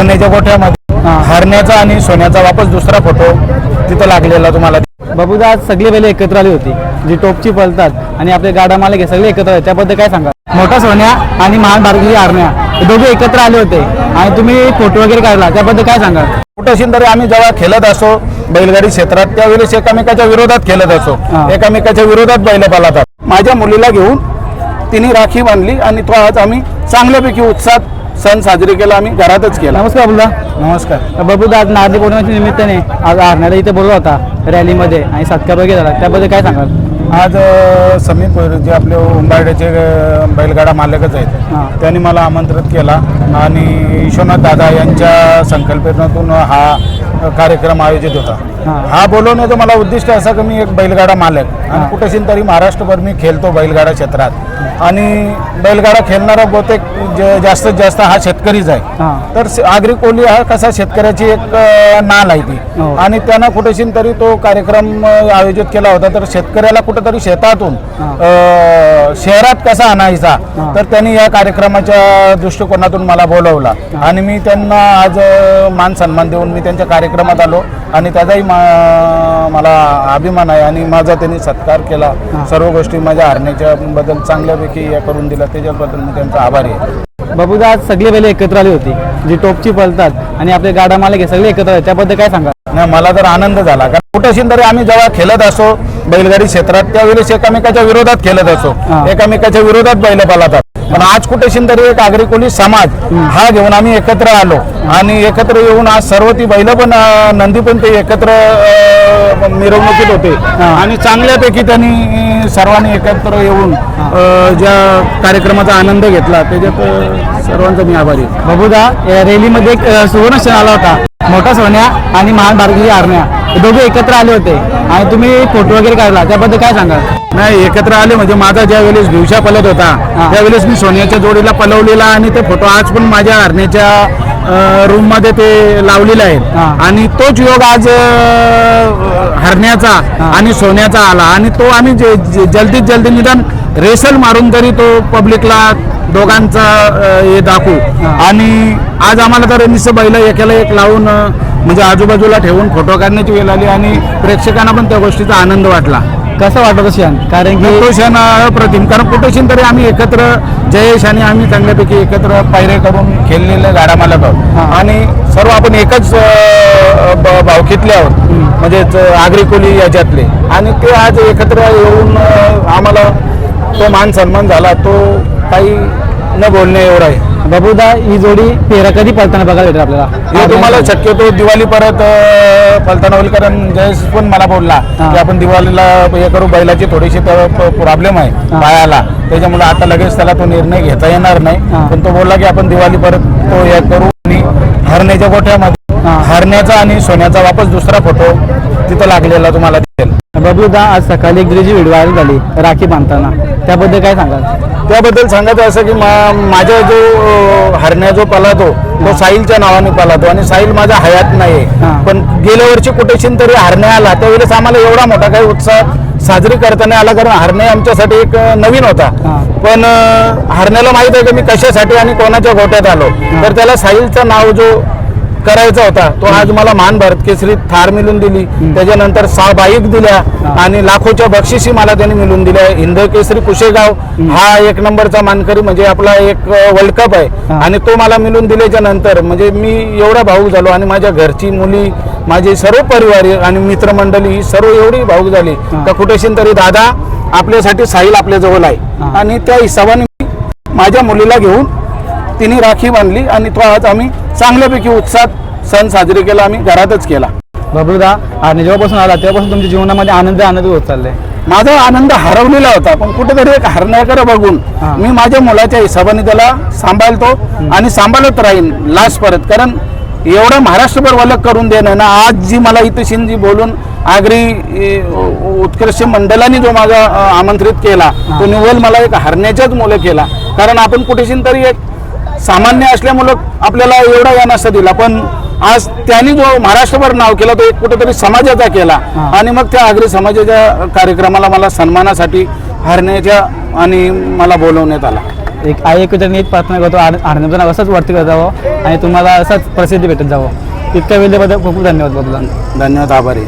हरण्याच्या गोठ्यामध्ये. हा. हरण्याचा आणि सोन्याचा वापस दुसरा फोटो तिथं लागलेला तुम्हाला बाबूदा आज सगळी बैल एकत्र आली होती जी टोपची पळतात आणि आपले गाडा मालक आहे सगळे एकत्र आहेत त्याबद्दल काय सांगा मोठा सोन्या आणि महान बारगली आरण्या हे दोघे एकत्र आले होते. आणि तुम्ही फोटो वगैरे काढला त्याबद्दल काय सांगा कुठं तरी आम्ही जेव्हा खेळत असो बैलगाडी क्षेत्रात त्यावेळेस एकामेकाच्या विरोधात खेळत असो. हा. एकामेकाच्या विरोधात बैल पालतात. माझ्या मुलीला घेऊन तिने राखी बांधली आणि तो आज आम्ही चांगल्यापैकी उत्साहात सण साजरी केला आम्ही घरातच केला. नमस्कार बाबूदा नमस्कार. बाबूदा आज नारळी पौर्णिमेच्या निमित्ताने आज आरण्याला इथे बोलला होता रॅलीमध्ये आणि सत्कार वगैरे झाला. त्याबद्दल काय सांगाल? आज कोयरे जे आपले उंबारड्याचे बैलगाडा मालकच. आहेत त्यांनी मला आमंत्रित केला आणि विश्वनाथ दादा यांच्या संकल्पनेतून हा कार्यक्रम आयोजित होता. हा. बोलवण्याचं मला उद्दिष्ट असं की मी एक बैलगाडा मालक. आणि कुठेशीन तरी महाराष्ट्रभर मी खेळतो बैलगाडा क्षेत्रात. आणि बैलगाडा खेळणारा बहुतेक जास्तीत जास्त हा शेतकरीच आहे. तर आगरी कोहली हा कसा शेतकऱ्याची एक नाल आहे ती. हो. आणि त्यानं कुठेशीन तरी तो कार्यक्रम आयोजित केला होता. तर शेतकऱ्याला कुठेतरी शेतातून शहरात कसा आणायचा. तर त्यांनी या कार्यक्रमाच्या दृष्टिकोनातून मला बोलवला. आणि मी त्यांना आज मान सन्मान देऊन मी त्यांच्या कार्यक्रमात आलो. आणि त्याचाही मा- मला अभिमान आहे आणि माझा त्यांनी सत्कार केला. सर्व गोष्टी माझ्या हरण्याच्या बद्दल चांगल्यापैकी हे करून दिला त्याच्याबद्दल मी त्यांचा आभारी आहे. बाबूदा आज सगळी बैल एकत्र आली होती. जी टोपची पळतात आणि आपले गाडा मालक आहे सगळे एकत्र आहेत. त्याबद्दल काय सांगा नाही मला तर आनंद झाला कारण कुठं तरी आम्ही जेव्हा खेळत असो बैलगाडी क्षेत्रात त्यावेळेस एकामेकाच्या विरोधात खेळत असो. एकामेकाच्या विरोधात बैल पालतात पण आज कुठे तरी एक आगरी कोली समाज हा घेऊन आम्ही एकत्र आलो. आणि एकत्र येऊन आज सर्व ती बैल पण नंदी पण ते एकत्र मिरवणुकीत होते. आणि चांगल्यापैकी त्यांनी सर्वांनी एकत्र येऊन ज्या कार्यक्रमाचा आनंद घेतला त्याच्यात सर्वांचा मी आभारी बघूदा बाबूदा रॅलीमध्ये एक सुवर्ण क्षण आला होता. मोठा सोन्या आणि महान बारगली आरण्या हे दोघे एकत्र आले होते आणि तुम्ही फोटो वगैरे काढला त्याबद्दल काय सांगा नाही एकत्र आले म्हणजे माझा ज्या वेळेस भिवशा पलत होता. त्यावेळेस मी सोन्याच्या जोडीला पलवलेला आणि ते फोटो आज पण माझ्या हरण्याच्या रूममध्ये ते लावलेले आहेत. आणि तोच योग आज हरण्याचा. आणि सोन्याचा आला आणि तो आम्ही जल्दीत जल्दी निदान रेसल मारून तरी तो पब्लिकला दोघांचा हे दाखवू. आणि आज आम्हाला तर निस्स बैल एकाला एक लावून म्हणजे आजूबाजूला ठेवून फोटो काढण्याची वेळ आली आणि प्रेक्षकांना पण त्या गोष्टीचा आनंद वाटला. कसं वाटत क्षण? कारण की तो क्षण अप्रतिम कारण कुठेशीन तरी आम्ही एकत्र जयेश आणि आम्ही चांगल्यापैकी एकत्र पायरे करून खेळलेले गाडा मालक आहोत. आणि सर्व आपण एकच भावकीतले आहोत म्हणजेच आगरी कोली याच्यातले. आणि ते आज एकत्र येऊन आम्हाला तो मान सन्मान झाला तो काही न बोलणे एवढा आहे बाबूदा ही जोडी पेरा कधी पळताना बघायला भेटेल आपल्याला हे तुम्हाला शक्यतो दिवाळी परत अ, पलताना होईल कारण जयेश पण मला बोलला हा. की आपण दिवाळीला हे करू बैलाची थोडीशी प्रॉब्लेम आहे हा. पायाला त्याच्यामुळे आता लगेच त्याला तो निर्णय घेता येणार नाही. पण तो बोलला की आपण दिवाळी परत तो हे करू आणि हरण्याच्या गोठ्यामध्ये हा. हरण्याचा आणि सोन्याचा वापस दुसरा फोटो तिथं लागलेला तुम्हाला बाबूदा आज सकाळी एक जी व्हिडिओ व्हायरल झाली राखी बांधताना. त्याबद्दल काय सांगाल? त्याबद्दल सांगायचं असं की मा- माझा जो हरण्या जो पलातो तो साहिलच्या नावाने पलातो. आणि साहिल माझा हयात नाही. पण गेल्या वर्षी कुठेशीन तरी हरण्या आला. त्यावेळेस आम्हाला एवढा मोठा काही उत्साह साजरी करता नाही आला कारण हरणे आमच्यासाठी एक नवीन होता. पण हरण्याला माहीत आहे की मी कशासाठी आणि कोणाच्या गोट्यात आलो. तर त्याला साहिलचं नाव जो करायचा होता. तो आज मला महान भारत केसरी थार मिळून दिली. त्याच्यानंतर सहा बाईक दिल्या आणि लाखोच्या बक्षिसी मला त्यांनी मिळून दिल्या. हिंद केसरी कुशेगाव हा एक नंबरचा मानकरी म्हणजे आपला एक वर्ल्ड कप आहे. आणि तो मला मिळून दिल्याच्या नंतर म्हणजे मी एवढा भाऊक झालो आणि माझ्या घरची मुली माझे सर्व परिवार आणि मित्रमंडळी ही सर्व एवढी भाऊक झाली. का कुठेशीन तरी दादा आपल्यासाठी साहिल आपल्या जवळ आहे. आणि त्या हिशोबाने मी माझ्या मुलीला घेऊन तिने राखी बांधली आणि तो आज आम्ही चांगल्यापैकी उत्साहात सण साजरी केला आम्ही घरातच केला. बाबूदा आणि जेव्हापासून आला तेव्हापासून तुमच्या जीवनामध्ये आनंद आनंद होत चाललाय. माझा आनंद हरवलेला होता पण कुठेतरी एक हरण्याकडे बघून. मी माझ्या मुलाच्या हिशोबाने त्याला सांभाळतो आणि सांभाळत राहीन लास्ट परत कारण एवढा महाराष्ट्रभर वलक करून देणं ना आज जी मला इथं शिंजी बोलून आगरी उत्कृष्ट मंडळाने जो माझा आमंत्रित केला तो निव्वळ मला एक हरण्याच्याच मुलं केला. कारण आपण कुठेशीन तरी एक सामान्य असल्यामुळं आपल्याला एवढा या नसता दिला. पण आज त्यांनी जो महाराष्ट्रभर नाव केला तो एक कुठेतरी समाजाचा केला. आणि मग त्या आगरी समाजाच्या कार्यक्रमाला मला सन्मानासाठी हरण्याच्या आणि मला बोलवण्यात आला. एक आई एक नीट प्रार्थना करतो आर्णचं नाव असंच वरती करत जावं आणि तुम्हाला असंच प्रसिद्धी भेटत जावं. इतक्या वेळेबद्दल खूप खूप धन्यवाद बदला धन्यवाद आभारी.